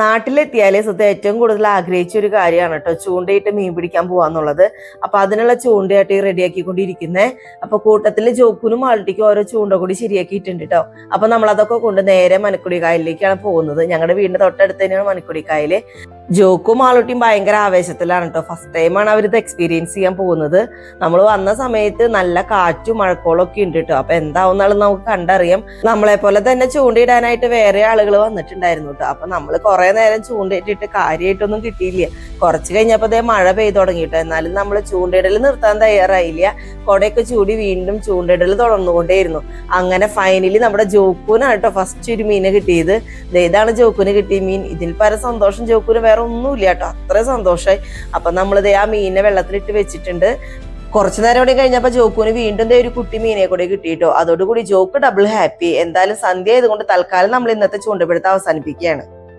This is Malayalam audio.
നാട്ടിലെത്തിയാലേ സത്യം ഏറ്റവും കൂടുതൽ ആഗ്രഹിച്ച ഒരു കാര്യമാണ് കേട്ടോ. ചൂണ്ടയിട്ട് മീൻ പിടിക്കാൻ പോവാന്നുള്ളത്. അപ്പൊ അതിനുള്ള ചൂണ്ടയായിട്ട് റെഡിയാക്കിക്കൊണ്ടിരിക്കുന്നേ. അപ്പൊ കൂട്ടത്തിൽ ജോക്കുനും മാൾട്ടിക്കും ഓരോ ചൂണ്ട കൂടി ശരിയാക്കിയിട്ടുണ്ട് കേട്ടോ. അപ്പൊ നമ്മൾ അതൊക്കെ കൊണ്ട് നേരെ മനക്കുടി കായലിലേക്കാണ് പോകുന്നത്. ഞങ്ങളുടെ വീടിന്റെ തൊട്ടടുത്ത് തന്നെയാണ് മനക്കുടി കായൽ ജോക്കും മാളൂട്ടിയും ഭയങ്കര ആവേശത്തിലാണ് കേട്ടോ ഫസ്റ്റ് ടൈമാണ് അവരിത് എക്സ്പീരിയൻസ് ചെയ്യാൻ പോകുന്നത്. നമ്മൾ വന്ന സമയത്ത് നല്ല കാറ്റും മഴക്കോളും ഒക്കെ ഉണ്ട് കേട്ടോ അപ്പൊ എന്താവുന്നാലും നമുക്ക് കണ്ടറിയാം. നമ്മളെ പോലെ തന്നെ ചൂണ്ടിയിടാനായിട്ട് വേറെ ആളുകൾ വന്നിട്ടുണ്ടായിരുന്നു കേട്ടോ അപ്പൊ നമ്മൾ കുറെ നേരം ചൂണ്ടയിട്ടിട്ട് കാര്യമായിട്ടൊന്നും കിട്ടിയില്ല. കുറച്ച് കഴിഞ്ഞപ്പോൾ അതേ മഴ പെയ്തു തുടങ്ങിയിട്ട് എന്നാലും നമ്മൾ ചൂണ്ടയിടൽ നിർത്താൻ തയ്യാറായില്ല. കൊടയൊക്കെ ചൂടി വീണ്ടും ചൂണ്ടയിടൽ തുടർന്നുകൊണ്ടേയിരുന്നു. അങ്ങനെ ഫൈനലി നമ്മുടെ ജോക്കൂനാണ് കേട്ടോ ഫസ്റ്റ് ഒരു മീനെ കിട്ടിയത് ഇതാണ് ജോക്കൂന് കിട്ടിയ മീൻ. ഇതിൽ പല സന്തോഷം. ജോക്കൂന് വേറെ ഒന്നുമില്ല കേട്ടോ. അത്ര സന്തോഷമായി അപ്പൊ നമ്മളിത് ആ മീനിനെ വെള്ളത്തിലിട്ട് വെച്ചിട്ടുണ്ട്. കുറച്ചു നേരം കൂടി കഴിഞ്ഞപ്പോൾ ജോക്കുന് വീണ്ടും ഒരു കുട്ടി മീനെ കൂടി കിട്ടിയിട്ടോ അതോടുകൂടി ജോക്ക് ഡബിൾ ഹാപ്പി എന്തായാലും സന്ധ്യ ആയതുകൊണ്ട് തൽക്കാലം നമ്മൾ ഇന്നത്തെ ചൂണ്ടപിടുത്തം അവസാനിപ്പിക്കുകയാണ്.